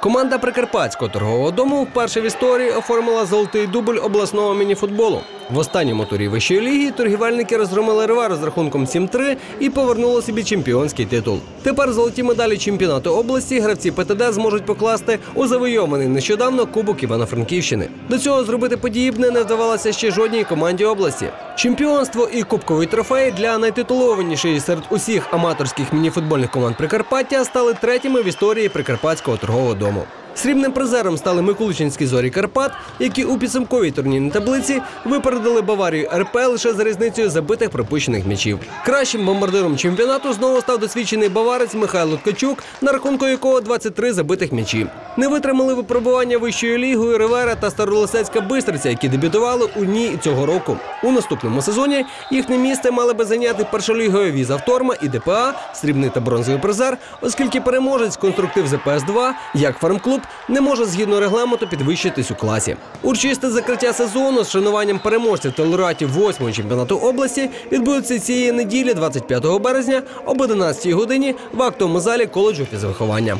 Команда Прикарпатського торгового дому вперше в історії оформила золотий дубль обласного мініфутболу. В останньому турі вищої ліги торгівельники розгромили рива з рахунком 7-3 і повернули собі чемпіонський титул. Тепер золоті медалі чемпіонату області гравці ПТД зможуть покласти у завойований нещодавно Кубок Івано-Франківщини. До цього зробити подібне не вдавалося ще жодній команді області. Чемпіонство і кубковий трофей для найтитулованішої серед усіх аматорських мініфутбольних команд Прикарпаття стали третіми в історії Прикарпатського торгового дому. Срібним призером стали Миколичинські зорі Карпат, які у підсумковій турнірній таблиці випередили Баварію РП лише за різницею забитих пропущених м'ячів. Кращим бомбардиром чемпіонату знову став досвідчений баварець Михайло Ткачук, на рахунку якого 23 забитих м'ячі. Не витримали випробування вищою лігою Ривера та Старолисецька Бистриця, які дебютували у ній цього року. У наступному сезоні їхнє місце мали би зайняти першолігові Віза і ДПА, срібний та бронзовий призер, оскільки переможець конструктив ЗПС 2 як фармклуб, не може згідно регламенту підвищитись у класі. Урчисте закриття сезону з шануванням переможців та лауреатів 8-го чемпіонату області відбудеться цієї неділі, 25 березня, об 11 годині в актовому залі коледжу фізвиховання.